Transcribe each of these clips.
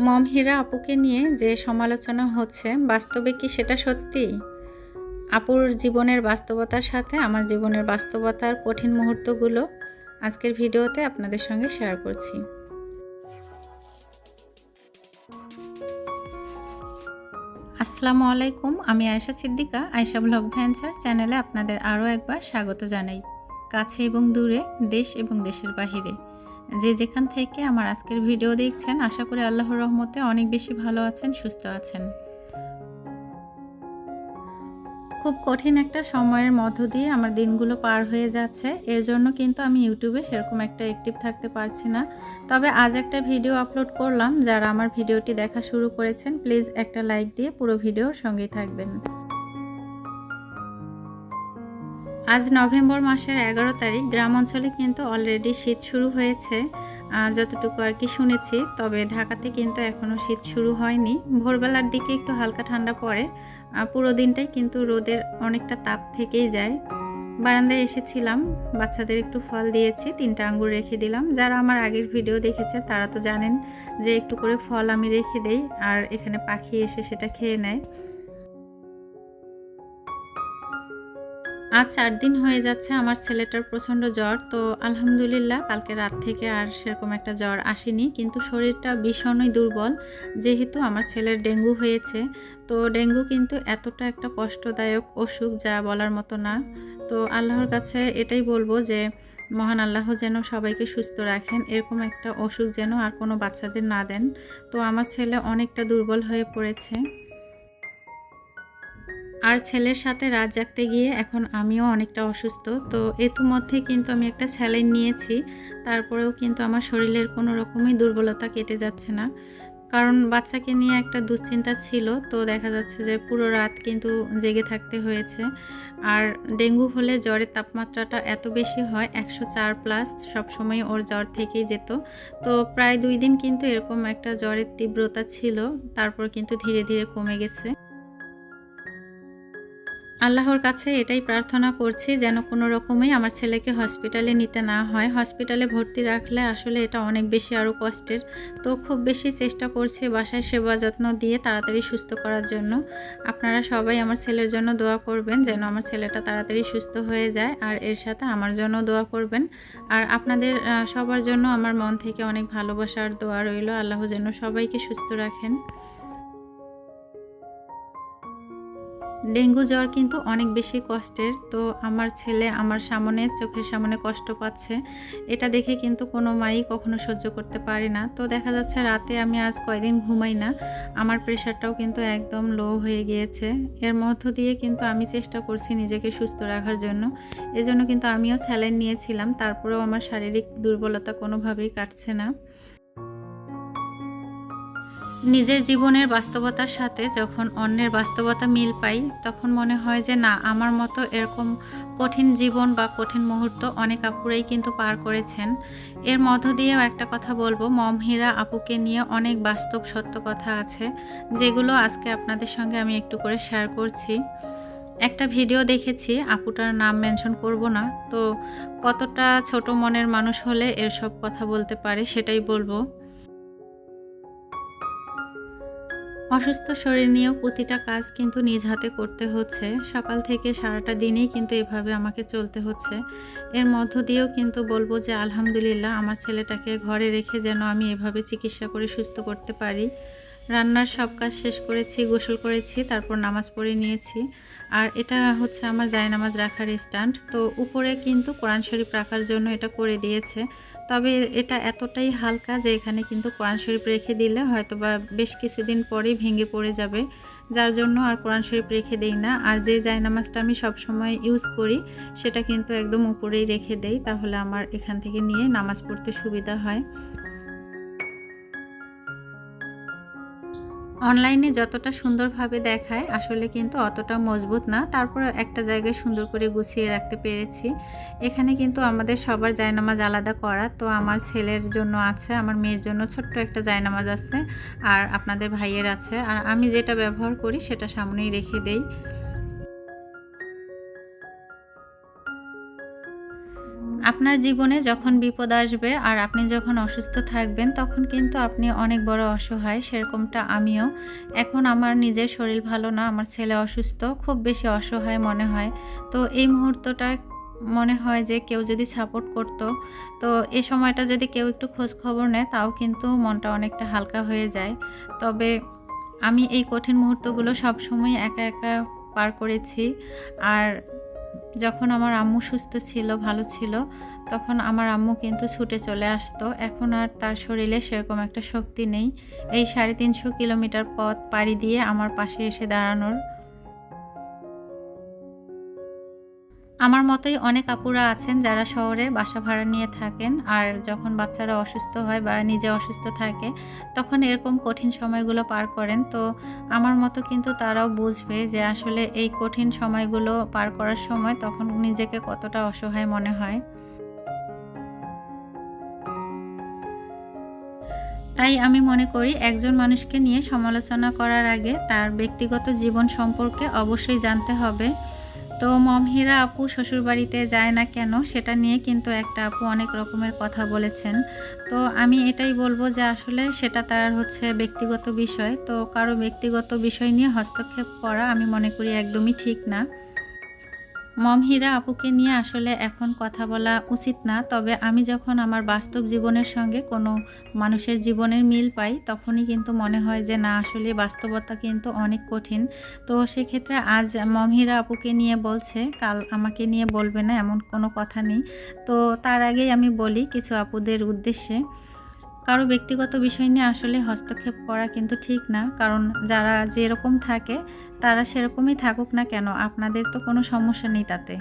মম হীরা আপুকে নিয়ে যে সমালোচনা হচ্ছে, বাস্তবে কি সেটা সত্যি? আপুর জীবনের বাস্তবতার সাথে আমার জীবনের বাস্তবতার কঠিন মুহূর্তগুলো আজকের ভিডিওতে আপনাদের সঙ্গে শেয়ার করছি। আসসালামু আলাইকুম, আমি আয়েশা সিদ্দিকা, আয়েশা ব্লগ ভেঞ্চার চ্যানেলে আপনাদের আরও একবার স্বাগত জানাই। কাছে এবং দূরে, দেশ এবং দেশের বাহিরে। যে যেখান থেকে আমার আজকের ভিডিও দেখছেন, আশা করি আল্লাহর রহমতে অনেক বেশি ভালো আছেন, সুস্থ আছেন। খুব কঠিন একটা সময়ের মধ্য দিয়ে আমার দিনগুলো পার হয়ে যাচ্ছে। এর জন্য কিন্তু আমি ইউটিউবে সেরকম একটা অ্যাক্টিভ থাকতে পারছি না। তবে আজ একটা ভিডিও আপলোড করলাম। যারা আমার ভিডিওটি দেখা শুরু করেছেন প্লিজ একটা লাইক দিয়ে পুরো ভিডিওর সঙ্গেই থাকবেন। আজ নভেম্বর মাসের এগারো তারিখ, গ্রাম অঞ্চলে কিন্তু অলরেডি শীত শুরু হয়েছে। যতটুকু আর কি শুনেছি, তবে ঢাকাতে কিন্তু এখনও শীত শুরু হয়নি। ভোরবেলার দিকে একটু হালকা ঠান্ডা পড়ে পুরো দিনটাই কিন্তু রোদের অনেকটা তাপ থেকেই যায়। বারান্দায় এসেছিলাম, বাচ্চাদের একটু ফল দিয়েছি, তিনটা আঙ্গুর রেখে দিলাম। যারা আমার আগের ভিডিও দেখেছে, তারা তো জানেন যে একটু করে ফল আমি রেখে দেই, আর এখানে পাখি এসে সেটা খেয়ে নেয়। আজ চার দিন হয়ে যাচ্ছে আমার ছেলেটার প্রচণ্ড জ্বর, তো আলহামদুলিল্লাহ কালকে রাত থেকে আর সেরকম একটা জ্বর আসেনি। কিন্তু শরীরটা ভীষণই দুর্বল, যেহেতু আমার ছেলের ডেঙ্গু হয়েছে। তো ডেঙ্গু কিন্তু এতটা একটা কষ্টদায়ক অসুখ যা বলার মতো না। তো আল্লাহর কাছে এটাই বলব যে, মহান আল্লাহ যেন সবাইকে সুস্থ রাখেন, এরকম একটা অসুখ যেন আর কোনো বাচ্চাদের না দেন। তো আমার ছেলে অনেকটা দুর্বল হয়ে পড়েছে। আর ছেলের সাথে রাত জাগতে গিয়ে এখন আমিও অনেকটা অসুস্থ। তো মধ্যে কিন্তু আমি একটা স্যালাইন নিয়েছি। তারপরেও কিন্তু আমার শরীরের কোনো রকমই দুর্বলতা কেটে যাচ্ছে না। কারণ বাচ্চাকে নিয়ে একটা দুশ্চিন্তা ছিল, তো দেখা যাচ্ছে যে পুরো রাত কিন্তু জেগে থাকতে হয়েছে। আর ডেঙ্গু হলে জ্বরের তাপমাত্রাটা এত বেশি হয়, একশো চার প্লাস, সবসময় ওর জ্বর থেকেই যেত। তো প্রায় দুই দিন কিন্তু এরকম একটা জ্বরের তীব্রতা ছিল, তারপর কিন্তু ধীরে ধীরে কমে গেছে। আল্লাহর কাছে এটাই প্রার্থনা করছি যেন কোনো রকমই আমার ছেলেকে হসপিটালে নিতে না হয়। হসপিটালে ভর্তি রাখলে আসলে এটা অনেক বেশি আরও কষ্টের। তো খুব বেশি চেষ্টা করছি বাসায় সেবা যত্ন দিয়ে তাড়াতাড়ি সুস্থ করার জন্য। আপনারা সবাই আমার ছেলের জন্য দোয়া করবেন যেন আমার ছেলেটা তাড়াতাড়ি সুস্থ হয়ে যায় আর এর সাথে আমার জন্য দোয়া করবেন। আর আপনাদের সবার জন্য আমার মন থেকে অনেক ভালোবাসার দোয়া রইল। আল্লাহ যেন সবাইকে সুস্থ রাখেন। ডেঙ্গু জ্বর কিন্তু অনেক বেশি কষ্টের। তো আমার ছেলে আমার সামনে, চোখের সামনে কষ্ট পাচ্ছে। এটা দেখে কিন্তু কোনো মাই কখনো সহ্য করতে পারে না। তো দেখা যাচ্ছে রাতে আমি আজ কয়দিন ঘুমাই না, আমার প্রেশারটাও কিন্তু একদম লো হয়ে গিয়েছে। এর মধ্য দিয়ে কিন্তু আমি চেষ্টা করছি নিজেকে সুস্থ রাখার জন্য। এজন্য কিন্তু আমিও স্যালাইন নিয়েছিলাম, তারপরেও আমার শারীরিক দুর্বলতা কোনোভাবেই কাটছে না। নিজের জীবনের বাস্তবতার সাথে যখন অন্যের বাস্তবতা মিল পাই, তখন মনে হয় যে না, আমার মতো এরকম কঠিন জীবন বা কঠিন মুহূর্ত অনেক আপুরাই কিন্তু পার করেছেন। এর মধ্য দিয়েও একটা কথা বলব মমহিরা আপুকে নিয়ে অনেক বাস্তব সত্য কথা আছে, যেগুলো আজকে আপনাদের সঙ্গে আমি একটু করে শেয়ার করছি। একটা ভিডিও দেখেছি, আপুটার নাম মেনশন করব না, তো কতটা ছোট মনের মানুষ হলে এর সব কথা বলতে পারে সেটাই বলব। অসুস্থ শরীর নিয়েও প্রতিটা কাজ কিন্তু নিজ হাতে করতে হচ্ছে। সকাল থেকে সারাটা দিনেই কিন্তু এভাবে আমাকে চলতে হচ্ছে। এর মধ্য দিয়েও কিন্তু বলব যে, আলহামদুলিল্লাহ, আমার ছেলেটাকে ঘরে রেখে যেন আমি এভাবে চিকিৎসা করে সুস্থ করতে পারি। রান্নার সব কাজ শেষ করেছি, গোসল করেছি, তারপর নামাজ পড়ে নিয়েছি। আর এটা হচ্ছে আমার জায়নামাজ রাখার স্ট্যান্ড। তো উপরে কিন্তু কোরআন শরীফ রাখার জন্য এটা করে দিয়েছে। তবে এটা এতটাই হালকা যে এখানে কিন্তু কোরআন শরীফ রেখে দিলে হয়তো বা বেশ কিছুদিন পরেই ভেঙে পড়ে যাবে। যার জন্য আর কোরআন শরীফ রেখে দেই না। আর যে জায়নামাজটা আমি সবসময় ইউজ করি, সেটা কিন্তু একদম উপরেই রেখে দেই। তাহলে আমার এখান থেকে নিয়ে নামাজ পড়তে সুবিধা হয়। অনলাইনে যতটা সুন্দরভাবে দেখায়, আসলে কিন্তু অতটা মজবুত না। তারপরে একটা জায়গায় সুন্দর করে গুছিয়ে রাখতে পেরেছি। এখানে কিন্তু আমাদের সবার জায়নামাজ আলাদা করা। তো আমার ছেলের জন্য আছে, আমার মেয়ের জন্য ছোট্ট একটা জায়নামাজ আছে, আর আপনাদের ভাইয়ের আছে। আর আমি যেটা ব্যবহার করি, সেটা সামনেই রেখে দেই। আপনার জীবনে যখন বিপদ আসবে আর আপনি যখন অসুস্থ থাকবেন, তখন কিন্তু আপনি অনেক বড় অসহায়, সেরকমটা আমিও। এখন আমার নিজের শরীর ভালো না, আমার ছেলে অসুস্থ, খুব বেশি অসহায় মনে হয়। তো এই মুহূর্তটা মনে হয় যে কেউ যদি সাপোর্ট করত, তো এ সময়টা যদি কেউ একটু খোঁজ খবর নেয়, তাও কিন্তু মনটা অনেকটা হালকা হয়ে যায়। তবে আমি এই কঠিন মুহূর্তগুলো সবসময় একা একা পার করেছি। আর যখন আমার আম্মু সুস্থ ছিল, ভালো ছিল, তখন আমার আম্মু কিন্তু ছুটে চলে আসতো। এখন আর তার শরীরে সেরকম একটা শক্তি নেই। এই সাড়ে তিনশো কিলোমিটার পথ পাড়ি দিয়ে আমার পাশে এসে দাঁড়ানোর আমার মতোই অনেক আপুরা আছেন যারা শহরে বাসা ভাড়া নিয়ে থাকেন, আর যখন বাচ্চারা অসুস্থ হয় বা নিজে অসুস্থ থাকে, তখন এরকম কঠিন সময়গুলো পার করেন। তো আমার মতো কিন্তু তারাও বুঝবে যে আসলে এই কঠিন সময়গুলো পার করার সময় তখন নিজেকে কতটা অসহায় মনে হয়। তাই আমি মনে করি একজন মানুষকে নিয়ে সমালোচনা করার আগে তার ব্যক্তিগত জীবন সম্পর্কে অবশ্যই জানতে হবে। তো মমহিরা আপু শ্বশুরবাড়িতে যায় না কেন? সেটা নিয়ে কিন্তু একটা আপু অনেক রকমের কথা বলেছেন। তো আমি এটাই বলব যে আসলে সেটা তার হচ্ছে ব্যক্তিগত বিষয়। তো কারও ব্যক্তিগত বিষয় নিয়ে হস্তক্ষেপ করা আমি মনে করি একদমই ঠিক না। মমহিরা আপুকে নিয়ে আসলে এখন কথা বলা উচিত না, তবে আমি যখন আমার বাস্তব জীবনের সঙ্গে কোনো মানুষের জীবনের মিল পাই, তখনই কিন্তু মনে হয় যে না, আসলে বাস্তবতা কিন্তু অনেক কঠিন। তো সেক্ষেত্রে আজ মমহিরা আপুকে নিয়ে বলছে, কাল আমাকে নিয়ে বলবে না, এমন কোনো কথা নেই। তো তার আগেই আমি বলি কিছু আপুদের উদ্দেশ্যে। কারও ব্যক্তিগত বিষয় নিয়ে আসলে হস্তক্ষেপ করা কিন্তু ঠিক না। কারণ যারা যেরকম থাকে, তারা সেরকমই থাকুক না কেন, আপনাদের তো কোনো সমস্যা নেই তাতে।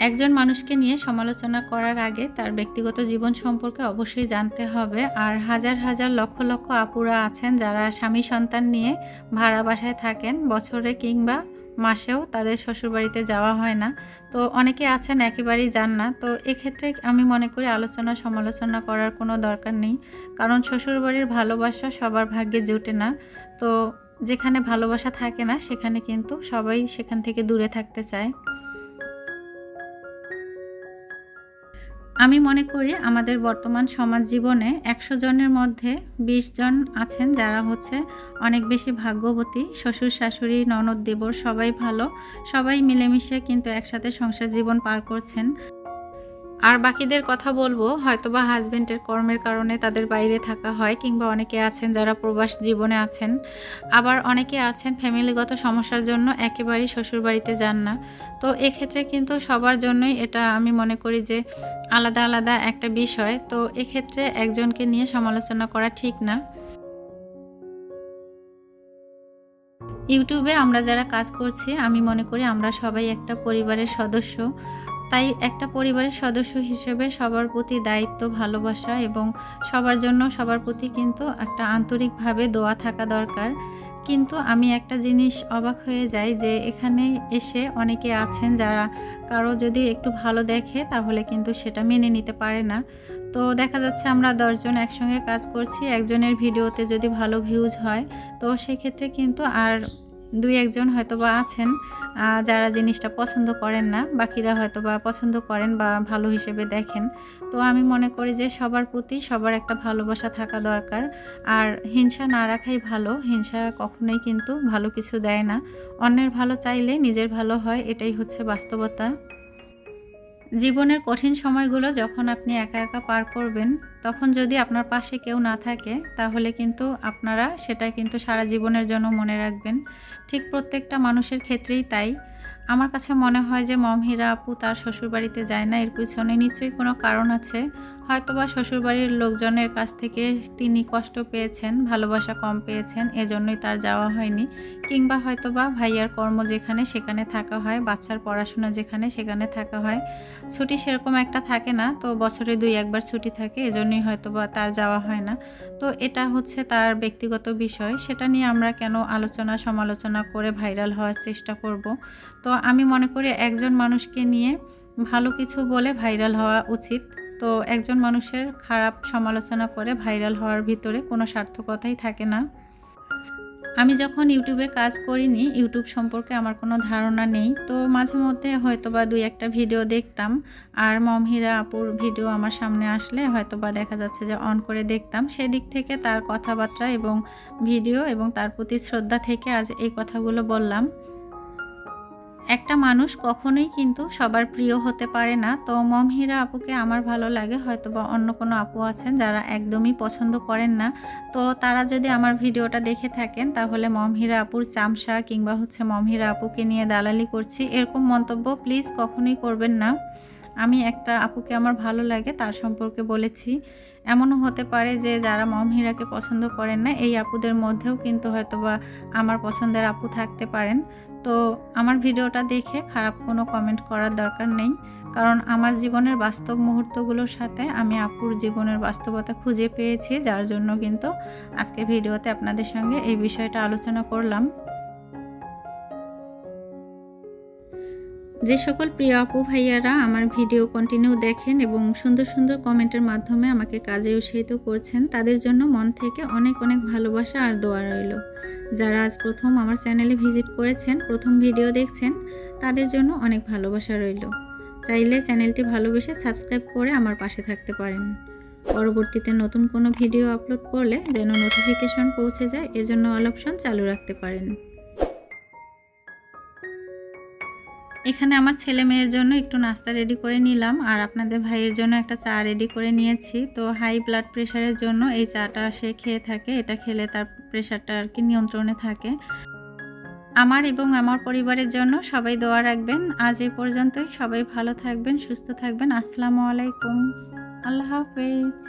একজন মানুষকে নিয়ে সমালোচনা করার আগে তার ব্যক্তিগত জীবন সম্পর্কে অবশ্যই জানতে হবে। আর হাজার হাজার লক্ষ লক্ষ আপুরা আছেন যারা স্বামী সন্তান নিয়ে ভাড়া বাসায় থাকেন, বছরে কিংবা মাসেও তাদের শ্বশুরবাড়িতে যাওয়া হয় না। তো অনেকে আছেন একেবারেই যান না। তো এক্ষেত্রে আমি মনে করি আলোচনা সমালোচনা করার কোনো দরকার নেই। কারণ শ্বশুরবাড়ির ভালোবাসা সবার ভাগ্যে জোটে না। তো যেখানে ভালোবাসা থাকে না, সেখানে কিন্তু সবাই সেখান থেকে দূরে থাকতে চায়। আমি মনে করি আমাদের বর্তমান সমাজ জীবনে একশো জনের মধ্যে ২০ জন আছেন যারা হচ্ছে অনেক বেশি ভাগ্যবতী। শ্বশুর, শাশুড়ি, ননদ, দেবর সবাই ভালো। সবাই মিলেমিশে কিন্তু একসাথে সংসার জীবন পার করছেন। আর বাকিদের কথা বলব, হয়তোবা হাজবেন্ডের কর্মের কারণে তাদের বাইরে থাকা হয় কিংবা অনেকে আছেন যারা প্রবাস জীবনে আছেন। আবার অনেকে আছেন ফ্যামিলিগত সমস্যার জন্য একেবারেই শ্বশুরবাড়িতে যান না। তো এক্ষেত্রে কিন্তু সবার জন্যই এটা আমি মনে করি যে আলাদা আলাদা একটা বিষয়। তো এক্ষেত্রে একজনকে নিয়ে সমালোচনা করা ঠিক না। ইউটিউবে আমরা যারা কাজ করছি, আমি মনে করি আমরা সবাই একটা পরিবারের সদস্য। তাই একটা পরিবারের সদস্য হিসেবে সবার প্রতি দায়িত্ব, ভালোবাসা এবং সবার জন্য সবার প্রতি কিন্তু একটা আন্তরিকভাবে দোয়া থাকা দরকার। কিন্তু আমি একটা জিনিস অবাক হয়ে যাই যে এখানে এসে অনেকে আছেন যারা কারও যদি একটু ভালো দেখে তাহলে কিন্তু সেটা মেনে নিতে পারে না। তো দেখা যাচ্ছে আমরা দশজন একসঙ্গে কাজ করছি, একজনের ভিডিওতে যদি ভালো ভিউজ হয়, তো সেক্ষেত্রে কিন্তু আর দুই একজন হয়তোবা আছেন যারা জিনিসটা পছন্দ করেন না, বাকিরা হয়তো বা পছন্দ করেন বা ভালো হিসেবে দেখেন। তো আমি মনে করি যে সবার প্রতি সবার একটা ভালোবাসা থাকা দরকার। আর হিংসা না রাখাই ভালো, হিংসা কখনোই কিন্তু ভালো কিছু দেয় না। অন্যের ভালো চাইলে নিজের ভালো হয়, এটাই হচ্ছে বাস্তবতা। জীবনের কঠিন সময়গুলো যখন আপনি একা একা পার করবেন, তখন যদি আপনার পাশে কেউ না থাকে, তাহলে কিন্তু আপনারা সেটা কিন্তু সারা জীবনের জন্য মনে রাখবেন। ঠিক প্রত্যেকটা মানুষের ক্ষেত্রেই তাই। আমার কাছে মনে হয় যে মমহিরা আপু তার শ্বশুরবাড়িতে যায় না, এর পিছনে নিশ্চয়ই কোনো কারণ আছে। হয়তোবা শ্বশুরবাড়ির লোকজনের কাছ থেকে তিনি কষ্ট পেয়েছেন, ভালোবাসা কম পেয়েছেন, এজন্যই তার যাওয়া হয়নি। কিংবা হয়তোবা ভাইয়ার কর্ম যেখানে সেখানে থাকা হয়, বাচ্চার পড়াশোনা যেখানে সেখানে থাকা হয়। ছুটি সেরকম একটা থাকে না, তো বছরে দুই একবার ছুটি থাকে, এজন্যই হয়তোবা তার যাওয়া হয় না। তো এটা হচ্ছে তার ব্যক্তিগত বিষয়, সেটা নিয়ে আমরা কেন আলোচনা সমালোচনা করে ভাইরাল হওয়ার চেষ্টা করব? তো আমি মনে করি একজন মানুষকে নিয়ে ভালো কিছু বলে ভাইরাল হওয়া উচিত। তো একজন মানুষের খারাপ সমালোচনা করে ভাইরাল হওয়ার ভিতরে কোনো সার্থকতাই থাকে না। আমি যখন ইউটিউবে কাজ করিনি, ইউটিউব সম্পর্কে আমার কোনো ধারণা নেই। তো মাঝে মধ্যে হয়তো বা দুই একটা ভিডিও দেখতাম। আর মমহিরা আপুর ভিডিও আমার সামনে আসলে হয়তো বা দেখা যাচ্ছে যে অন করে দেখতাম। সেদিক থেকে তার কথাবার্তা এবং ভিডিও এবং তার প্রতি শ্রদ্ধা থেকে আজ এই কথাগুলো বললাম। একটা মানুষ কখনোই কিন্তু সবার প্রিয় হতে পারে না। তো মম মমহিরা আপুকে আমার ভালো লাগে হয়তো বা অন্য কোনো আপু আছেন যারা একদমই পছন্দ করেন না। তো তারা যদি আমার ভিডিওটা দেখে থাকেন, তাহলে মম মমহিরা আপুর চামসা কিংবা হচ্ছে মম মমহিরা আপুকে নিয়ে দালালি করছি। এরকম মন্তব্য প্লিজ কখনোই করবেন না। আমি একটা আপুকে আমার ভালো লাগে, তার সম্পর্কে বলেছি। এমনও হতে পারে যে যারা মমহিরাকে পছন্দ করেন না, এই আপুদের মধ্যেও কিন্তু হয়তোবা আমার পছন্দের আপু থাকতে পারেন। তো আমার ভিডিওটা দেখে খারাপ কোনো কমেন্ট করার দরকার নেই। কারণ আমার জীবনের বাস্তব মুহূর্তগুলোর সাথে আমি আপুর জীবনের বাস্তবতা খুঁজে পেয়েছি, যার জন্য কিন্তু আজকে ভিডিওতে আপনাদের সঙ্গে এই বিষয়টা আলোচনা করলাম। যে সকল প্রিয় আপু ভাইয়ারা আমার ভিডিও কন্টিনিউ দেখেন এবং সুন্দর সুন্দর কমেন্টের মাধ্যমে আমাকে কাজে উৎসাহিত করছেন, তাদের জন্য মন থেকে অনেক অনেক ভালোবাসা আর দোয়া রইল। যারা আজ প্রথম আমার চ্যানেলে ভিজিট করেছেন, প্রথম ভিডিও দেখছেন, তাদের জন্য অনেক ভালোবাসা রইল। চাইলে চ্যানেলটি ভালোবেসে সাবস্ক্রাইব করে আমার পাশে থাকতে পারেন। পরবর্তীতে নতুন কোনো ভিডিও আপলোড করলে যেন নোটিফিকেশন পৌঁছে যায়, এজন্য অল অপশন চালু রাখতে পারেন। এখানে আমার ছেলে মেয়ের জন্য একটু নাস্তা রেডি করে নিলাম আর আপনাদের ভাইয়ের জন্য একটা চা রেডি করে নিয়েছি। তো হাই ব্লাড প্রেশারের জন্য এই চাটা সে খেয়ে থাকে, এটা খেলে তার প্রেশারটা আর কি নিয়ন্ত্রণে থাকে। আমার এবং আমার পরিবারের জন্য সবাই দোয়া রাখবেন। আজ এই পর্যন্তই। সবাই ভালো থাকবেন, সুস্থ থাকবেন। আসসালামু আলাইকুম। আল্লাহ হাফেজ।